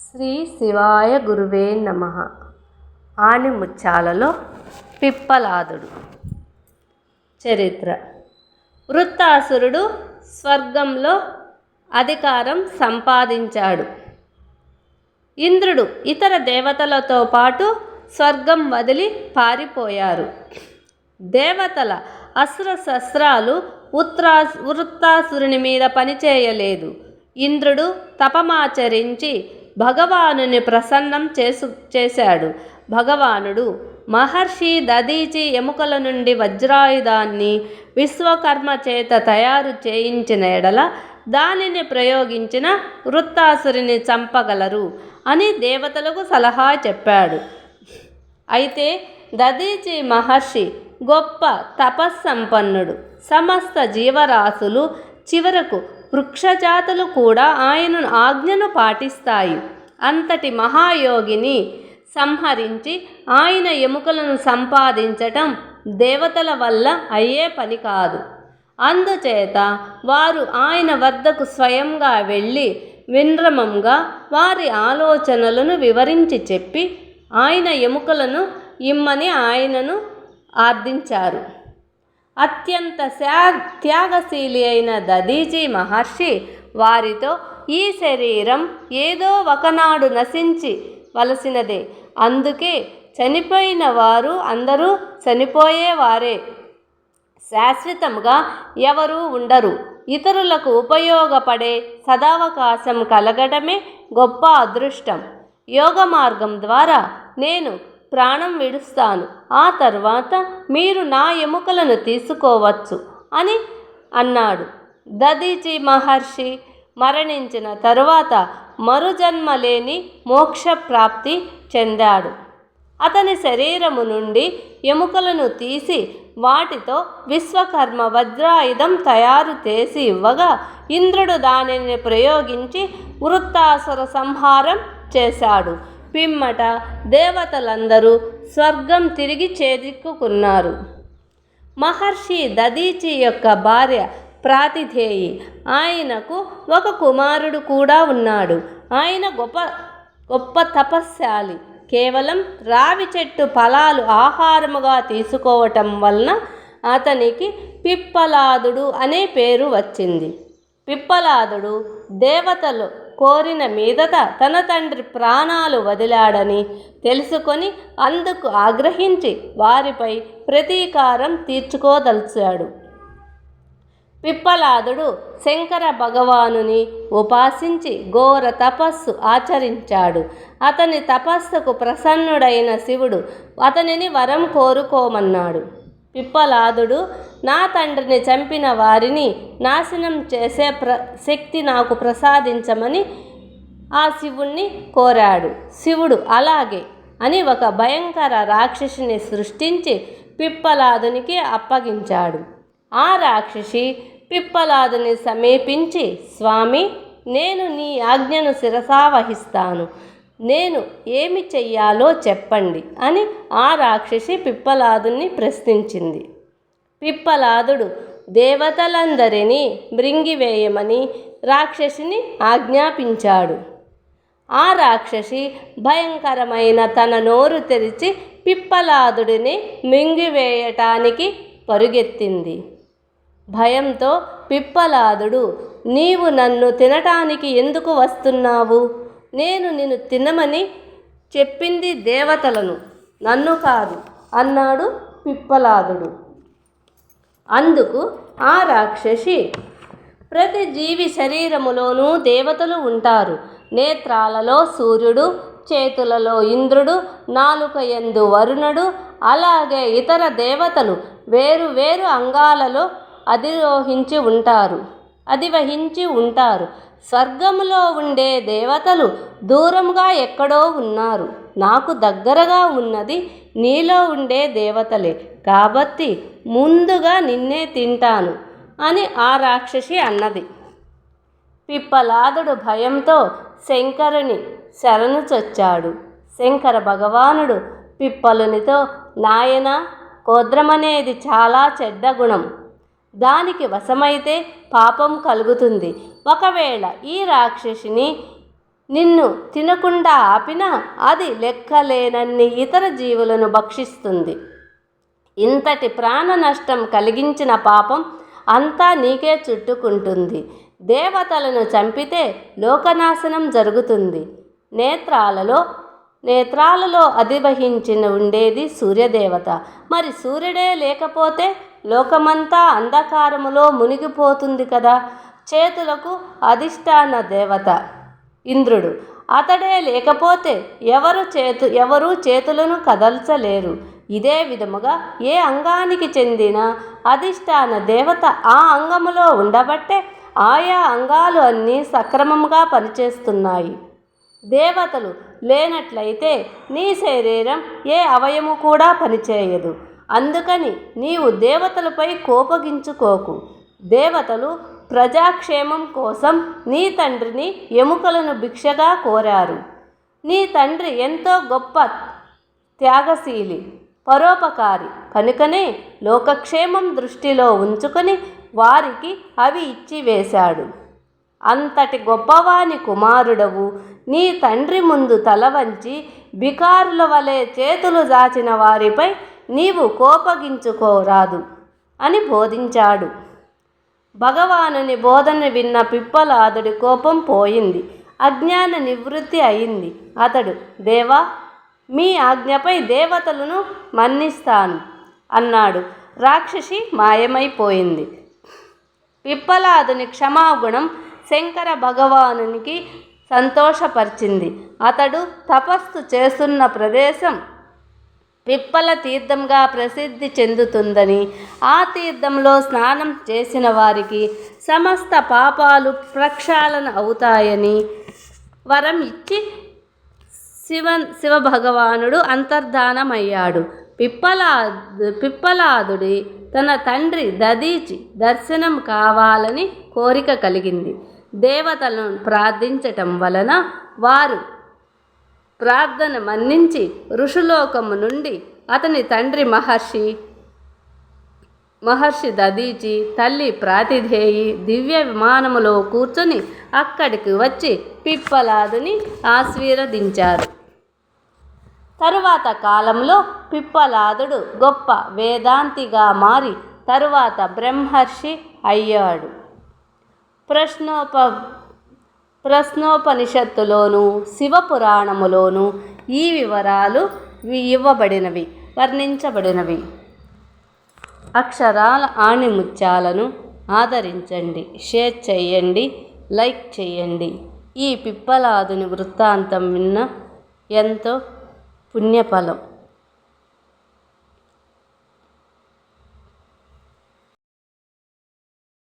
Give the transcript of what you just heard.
శ్రీ శివాయ గురువే నమ. ఆణిముత్యాలలో పిప్పలాదుడు. చరిత్ర. వృత్తాసురుడు స్వర్గంలో అధికారం సంపాదించాడు. ఇంద్రుడు ఇతర దేవతలతో పాటు స్వర్గం వదిలి పారిపోయారు. దేవతల అస్త్ర శస్త్రాలు ఉత్రా వృత్తాసురుని మీద పనిచేయలేదు. ఇంద్రుడు తపమాచరించి భగవానుని ప్రసన్నం చేసు చేశాడు. భగవానుడు మహర్షి దదీచి ఎముకల నుండి వజ్రాయుధాన్ని విశ్వకర్మ చేత తయారు చేయించిన ఎడల దానిని ప్రయోగించిన వృత్తాసురిని చంపగలరు అని దేవతలకు సలహా చెప్పాడు. అయితే దదీచి మహర్షి గొప్ప తపస్సంపన్నుడు. సమస్త జీవరాశులు చివరకు వృక్షజాతులు కూడా ఆయన ఆజ్ఞను పాటిస్తాయి. అంతటి మహాయోగిని సంహరించి ఆయన ఎముకలను సంపాదించటం దేవతల వల్ల అయ్యే పని కాదు. అందుచేత వారు ఆయన వద్దకు స్వయంగా వెళ్ళి విన్రమంగా వారి ఆలోచనలను వివరించి చెప్పి ఆయన ఎముకలను ఇమ్మని ఆయనను ఆర్థించారు అత్యంత త్యాగశీలి అయిన దదీజీ మహర్షి వారితో ఈ శరీరం ఏదో ఒకనాడు నశించి వలసినదే. అందుకే చనిపోయిన వారు అందరూ చనిపోయేవారే. శాశ్వతంగా ఎవరూ ఉండరు. ఇతరులకు ఉపయోగపడే సదావకాశం కలగడమే గొప్ప అదృష్టం. యోగ మార్గం ద్వారా నేను ప్రాణం విడుస్తాను. ఆ తర్వాత మీరు నా ఎముకలను తీసుకోవచ్చు అని అన్నాడు. దదీచి మహర్షి మరణించిన తరువాత మరుజన్మ లేని మోక్ష ప్రాప్తి చెందాడు. అతని శరీరము నుండి ఎముకలను తీసి వాటితో విశ్వకర్మ వజ్రాయుధం తయారు చేసి ఇవ్వగా ఇంద్రుడు దానిని ప్రయోగించి వృత్తాసుర సంహారం చేశాడు. పిమ్మట దేవతలందరూ స్వర్గం తిరిగి చేదిక్కుకున్నారు మహర్షి దదీచి యొక్క భార్య ప్రాతిథేయి ఆయనకు ఒక కుమారుడు కూడా ఉన్నాడు. ఆయన గొప్ప గొప్ప తపస్శాలి. కేవలం రావి చెట్టు ఫలాలు ఆహారముగా తీసుకోవటం వలన అతనికి పిప్పలాదుడు అనే పేరు వచ్చింది. పిప్పలాదుడు దేవతలు కోరిన మీదట తన తండ్రి ప్రాణాలు వదిలాడని తెలుసుకొని అందుకు ఆగ్రహించి వారిపై ప్రతీకారం తీర్చుకోదలిచాడు. పిప్పలాదుడు శంకర భగవానుని ఉపాసించి ఘోర తపస్సు ఆచరించాడు. అతని తపస్సుకు ప్రసన్నుడైన శివుడు అతనిని వరం కోరుకోమన్నాడు. పిప్పలాదుడు నా తండ్రిని చంపిన వారిని నాశనం చేసే ప్ర శక్తి నాకు ప్రసాదించమని ఆ శివుణ్ణి కోరాడు. శివుడు అలాగే అని ఒక భయంకర రాక్షసిని సృష్టించి పిప్పలాదునికి అప్పగించాడు. ఆ రాక్షసి పిప్పలాదుని సమీపించి స్వామి నేను నీ ఆజ్ఞను శిరసావహిస్తాను నేను ఏమి చెయ్యాలో చెప్పండి అని ఆ రాక్షసి పిప్పలాదుని ప్రశ్నించింది. పిప్పలాదుడు దేవతలందరినీ మృంగివేయమని రాక్షసిని ఆజ్ఞాపించాడు. ఆ రాక్షసి భయంకరమైన తన నోరు తెరిచి పిప్పలాదుడిని మింగివేయటానికి పరుగెత్తింది. భయంతో పిప్పలాదుడు నీవు నన్ను తినటానికి ఎందుకు వస్తున్నావు? నేను నిన్ను తినమని చెప్పింది దేవతలను. నన్ను కాదు అన్నాడు పిప్పలాదుడు. అందుకు ఆ రాక్షసి ప్రతి జీవి శరీరములోనూ దేవతలు ఉంటారు. నేత్రాలలో సూర్యుడు చేతులలో ఇంద్రుడు నాలుక ఎందు వరుణుడు అలాగే ఇతర దేవతలు వేరు వేరు అంగాలలో అధిరోహించి ఉంటారు. అధివహించి ఉంటారు. స్వర్గములో ఉండే దేవతలు దూరంగా ఎక్కడో ఉన్నారు. నాకు దగ్గరగా ఉన్నది నీలో ఉండే దేవతలే. కాబట్టి ముందుగా నిన్నే తింటాను అని ఆ రాక్షసి అన్నది. పిప్పలాదుడు భయంతో శంకరుని శరణు చొచ్చాడు. శంకర భగవానుడు పిప్పలునితో నాయన కోద్రమనేది చాలా చెడ్డ గుణం. దానికి వశమైతే పాపం కలుగుతుంది. ఒకవేళ ఈ రాక్షసిని నిన్ను తినకుండా ఆపినా అది లెక్కలేనన్ని ఇతర జీవులను భక్షిస్తుంది. ఇంతటి ప్రాణ నష్టం కలిగించిన పాపం అంతా నీకే చుట్టుకుంటుంది. దేవతలను చంపితే లోకనాశనం జరుగుతుంది. నేత్రాలలో నేత్రాలలో అధివహించిన ఉండేది సూర్యదేవత. మరి సూర్యుడే లేకపోతే లోకమంతా అంధకారములో మునిగిపోతుంది కదా? చేతులకు అధిష్టాన దేవత. ఇంద్రుడు అతడే లేకపోతే ఎవరు చేతు ఎవరు చేతులను కదల్చలేరు. ఇదే విధముగా ఏ అంగానికి చెందిన అధిష్టాన దేవత ఆ అంగములో ఉండబట్టే ఆయా అంగాలు అన్నీ సక్రమంగా పనిచేస్తున్నాయి. దేవతలు లేనట్లయితే నీ శరీరం ఏ అవయము కూడా పనిచేయదు. అందుకని నీవు దేవతలపై కోపగించుకోకు. దేవతలు ప్రజాక్షేమం కోసం నీ తండ్రిని ఎముకలను భిక్షగా కోరారు. నీ తండ్రి ఎంతో గొప్ప త్యాగశీలి పరోపకారి. కనుకనే లోకక్షేమం దృష్టిలో ఉంచుకొని వారికి అవి ఇచ్చి వేశాడు అంతటి గొప్పవాని కుమారుడవు. నీ తండ్రి ముందు తల వంచి బికారుల వలె చేతులు దాచిన వారిపై నీవు కోపగించుకోరాదు అని బోధించాడు. భగవానుని బోధన విన్న పిప్పలాదుడి కోపం పోయింది. అజ్ఞాన నివృత్తి అయింది. అతడు దేవా మీ ఆజ్ఞపై దేవతలను మన్నిస్తాను అన్నాడు. రాక్షసి మాయమైపోయింది. పిప్పలాదుని క్షమాగుణం శంకర భగవానునికి సంతోషపరిచింది. అతడు తపస్సు చేస్తున్న ప్రదేశం పిప్పల తీర్థంగా ప్రసిద్ధి చెందుతుందని ఆ తీర్థంలో స్నానం చేసిన వారికి సమస్త పాపాలు ప్రక్షాళన అవుతాయని వరం ఇచ్చి శివ శివభగవానుడు అంతర్ధానమయ్యాడు. పిప్పలా పిప్పలాదుడి తన తండ్రి దదీచి దర్శనం కావాలని కోరిక కలిగింది. దేవతలను ప్రార్థించటం వలన వారు ప్రార్థన మన్నించి ఋషులోకము నుండి అతని తండ్రి మహర్షి మహర్షి దదీచి తల్లి ప్రాతిధేయి దివ్య విమానములో కూర్చొని అక్కడికి వచ్చి పిప్పలాదుని ఆశీర్వదించారు. తరువాత కాలంలో పిప్పలాదుడు గొప్ప వేదాంతిగా మారి తరువాత బ్రహ్మర్షి అయ్యాడు. ప్రశ్నోప ప్రశ్నోపనిషత్తులోను శివపురాణములోను ఈ వివరాలు ఇవ్వబడినవి వర్ణించబడినవి. అక్షరాల ఆణిముత్యాలను ఆదరించండి షేర్ చేయండి లైక్ చేయండి. ఈ పిప్పలాదుని వృత్తాంతం విన్న ఎంతో పుణ్యఫలం.